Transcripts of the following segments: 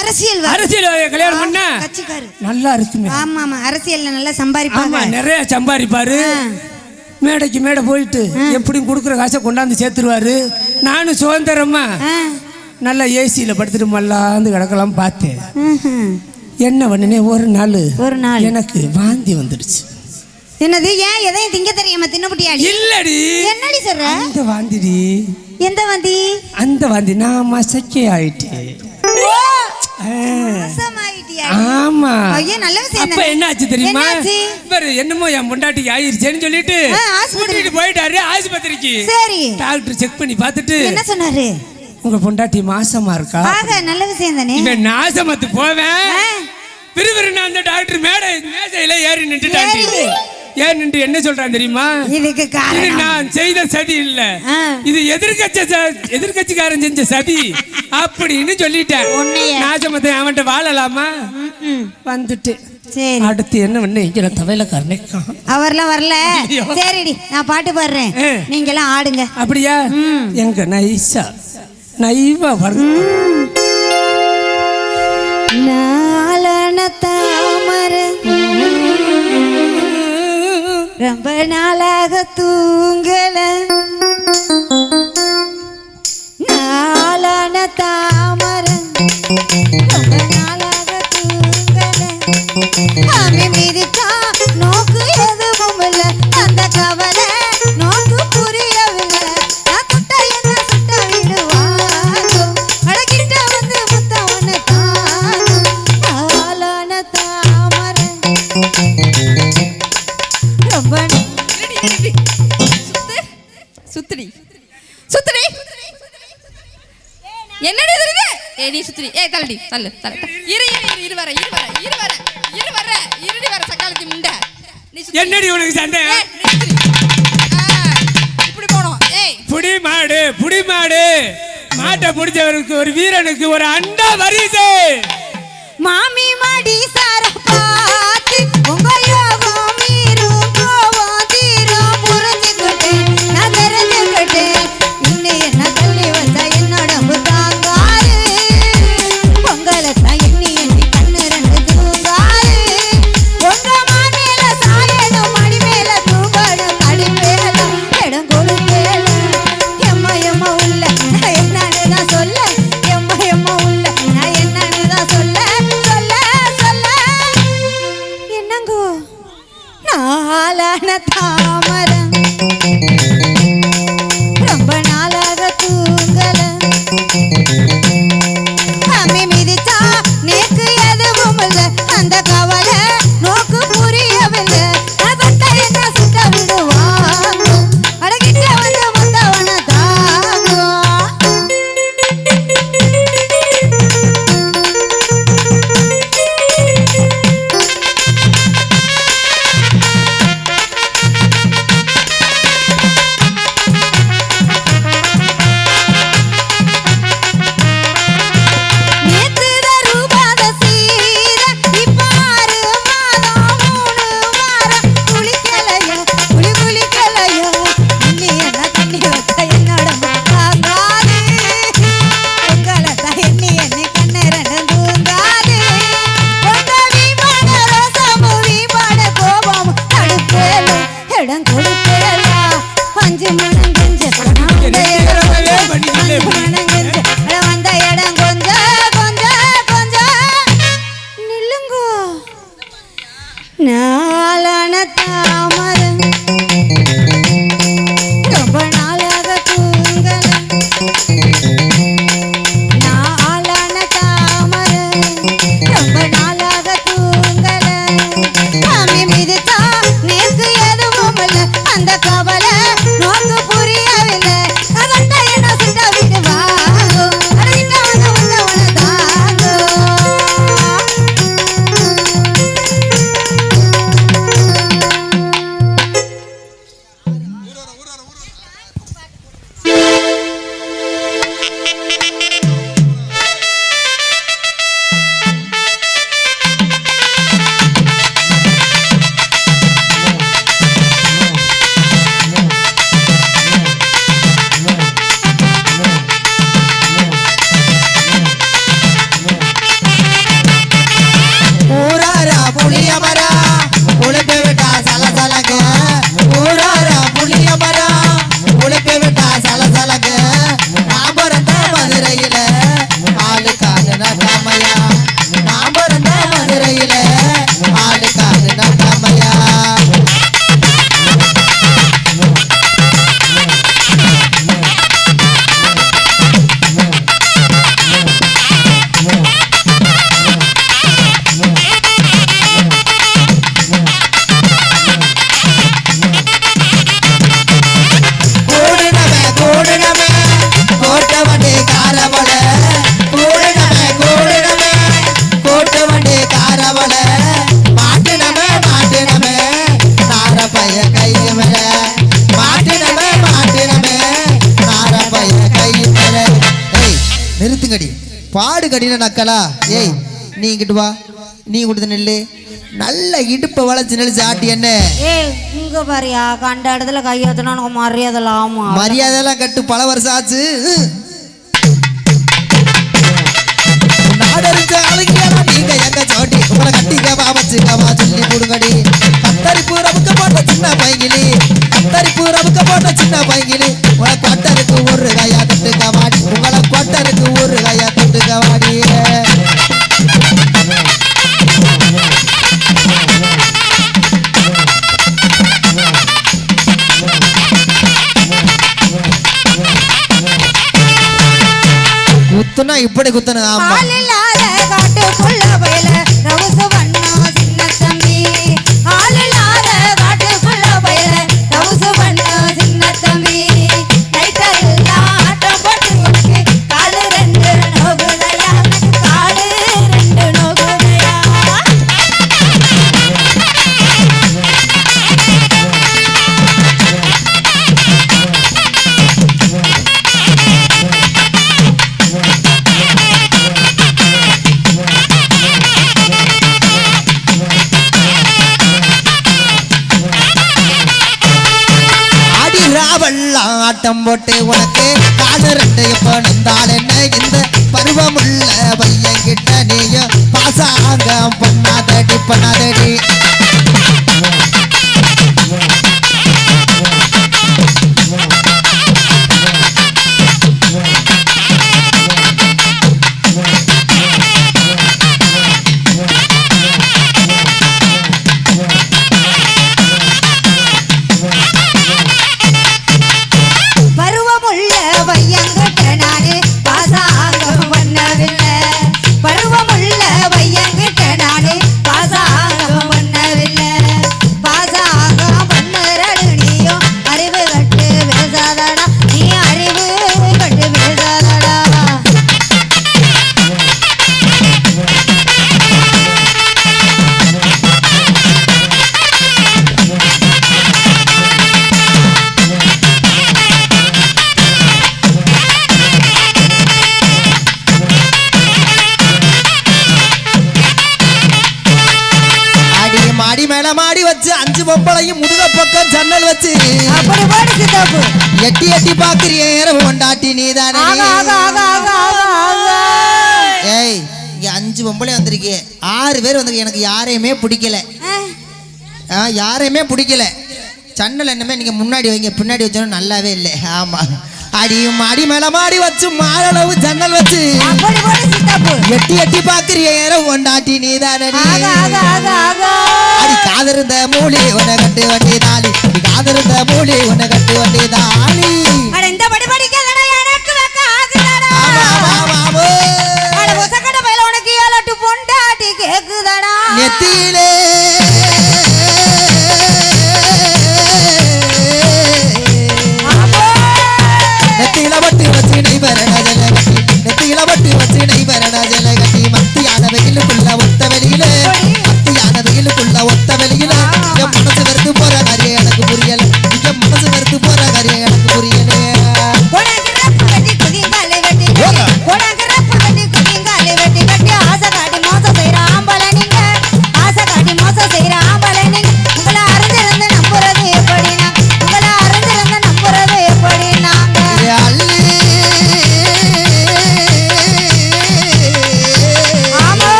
அரசியல் அரசியல்வாதியை கல்யாணம் பண்ண. நல்லா இருக்குமே. ஆமா ஆமா அரசியல்ல நல்லா சம்பாதிப்பாங்க. நிறைய சம்பாதிப்பாரு. மேடைக்கு மேடை போயிட்டு எப்படியும் கொடுக்குற காசை கொண்டாந்து சேர்த்துருவாரு. நானும் சுதந்திரமா. நல்லா ஏசியில் படுத்துட்டு மல்லாந்து கிடக்கலாம் பார்த்தேன். என்ன பண்ணினே ஒரு நாள் ஒரு நாள். எனக்கு வாந்தி வந்துடுச்சு. என்னது ஏன் எதையும் திங்க தெரியாம தின்னுபட்டியாடி இல்லடி. என்னடி சொல்ற? அந்த வாந்திடி. எந்த வந்தி? அந்த வாந்தி நான் மசக்கே ஆயிட்டேன்? ஆமா ஐயோ, நல்ல விஷயம் அப்ப தானே. என்ன ஆச்சு தெரியுமா என்னாச்சு? இவரு என்னமோ என் பொண்டாட்டிக்கு ஆயிருச்சேன்னு சொல்லிட்டு. கூட்டிட்டு போயிட்டாரு ஆஸ்பத்திரிக்கு சரி டாக்டர் செக் பண்ணி பார்த்துட்டு என்ன சொன்னாரு உங்க பொண்டாட்டி மாசமா இருக்கா நல்ல விஷயம் தானே இவன் நாசமத்து போவேன். விறுவிறுன்னு அந்த டாக்டர் மேடை மேசையில ஏறி நின்றுட்டாண்டி ஏறி. ஏன் நின்று என்ன சொல்றான் தெரியுமா? இதுக்கு இது காரணம் நான் செய்த சதி இல்ல. இது எதிர்கட்சி எதிர்கட்சிக்காரன் செஞ்ச சதி அப்படின்னு சொல்லிட்டேன். நாசமத்தை அவன்கிட்ட வாழலாமா. வந்துட்டு. சரி. அடுத்து என்ன பண்ண? இங்க தவையில அவர்லாம் வரல. சரிடி நான் பாட்டு பாடுறேன். நீங்க எல்லாம் ஆடுங்க. அப்படியா? எங்க நைஸா நைவா வருது ரொம்ப நாளாக தூங்கல. நாளான தாமரை ரொம்ப நாளாக தூங்கல. அவன் மீதுக்கா நோக்கு எதுவும் என்னடி தெரியுது ஏ நீ சுத்துடி. ஏ தள்ளடி தள்ளு தள்ளு. இரு இரு இரு இரு வர இரு வர இரு வர இரு வர இருடி வர சக்காலத்தி முண்டை. நீ சுத்து. என்னடி உனக்கு சண்டை? இப்படி போனோம். ஏய். புடி மாடு புடி மாடு மாட்டை பிடிச்சவருக்கு ஒரு வீரனுக்கு ஒரு அண்டா வரிசை. மாமி பாடு கட்டின நக்கலா? ஏய் நீ இங்கிட்டு வா. நீ கொடுத்த நெல்லு. நல்ல இடுப்பை வளைச்சு நெளிச்சு ஆட்டி என்ன? ஏய் இங்க பாரியா கண்ட இடத்துல கையத்தனா உனக்கு மரியாதை ஆமா மரியாதை எல்லாம் கட்டு பல வருஷம் ஆச்சு. நாடறிஞ்ச அழகி குத்துனா இப்படி குத்துனது ஆமா. இப்ப நந்தாள் என்ன இந்த பருவமுள்ள பையன் கிட்ட நீயும் பாசாங்கம் பண்ணாதடி பண்ணாதடி பொம்பளையும் முதுக பக்கம் ஜன்னல் வச்சு. அப்படி பாடு சித்தாப்பு எட்டி எட்டி பாக்குறியே கொண்டாட்டி நீ தானே ஏய் இங்க அஞ்சு பொம்பளை வந்திருக்கே. ஆறு பேர் வந்திருக்கு எனக்கு யாரையுமே பிடிக்கல. யாரையுமே பிடிக்கல. சன்னல் என்னமே நீங்க முன்னாடி வைங்க பின்னாடி வச்சோன்னா நல்லாவே இல்லை. ஆமா. அடி மாடி மேல மாடி வச்சு மாரளவு ஜன்னல் வச்சு. எட்டி எட்டி பாக்குறிய ஒண்டாட்டி நீ தானடி அடி காதிருந்த மூலி உன கட்டு வண்டி தாலி. காதிருந்த மூலி உன கட்டு வண்டி தாலி நெத்தி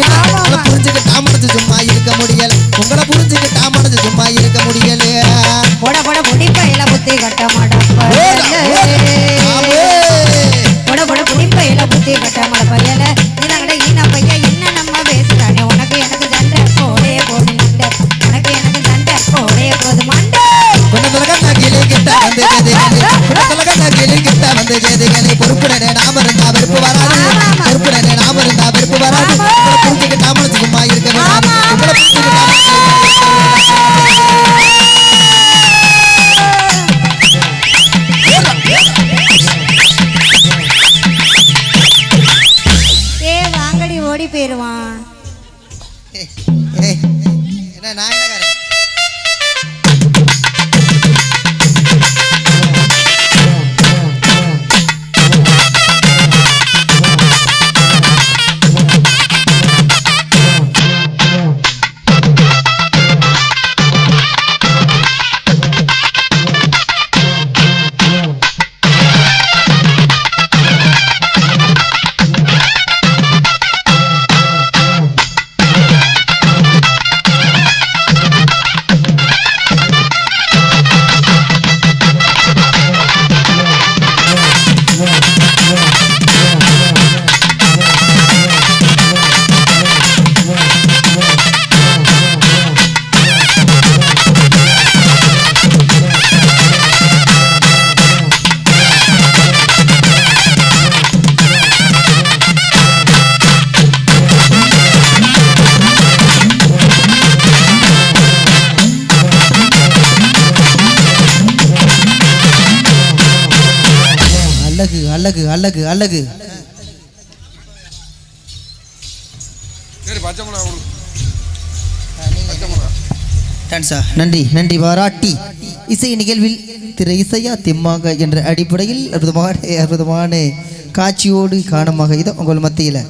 புரிஞ்சுக்கிட்டா புரிஞ்சுக்கிட்டா இருக்க முடியல. உங்களை புரிஞ்சுக்கிட்டா மனசு சும்மா இருக்க முடியல. போட போட புடி பயில கட்ட போட போட புடி பயில புத்தி கட்ட மாட்டப்பயல இதாங்கட ஈனா பையன்? என்ன நம்ம பேசுறானே? உனக்கு எனக்கு சண்டை போடே போது உனக்கு எனக்கு சண்டை போடே போது மண்டை. கிளி கிட்ட வந்து ஜெதிகளே கிட்ட பொறுப்புடனே நாம இருந்தா வெறுப்பு வராது. நான் என்ன அழகு அழகு அழகு. நன்றி நன்றி பாராட்டி. இசை நிகழ்வில் திரு இசையா திம்மாக என்ற அடிப்படையில் அற்புதமான அற்புதமான காட்சியோடு காணமாக இது உங்கள் மத்தியில்.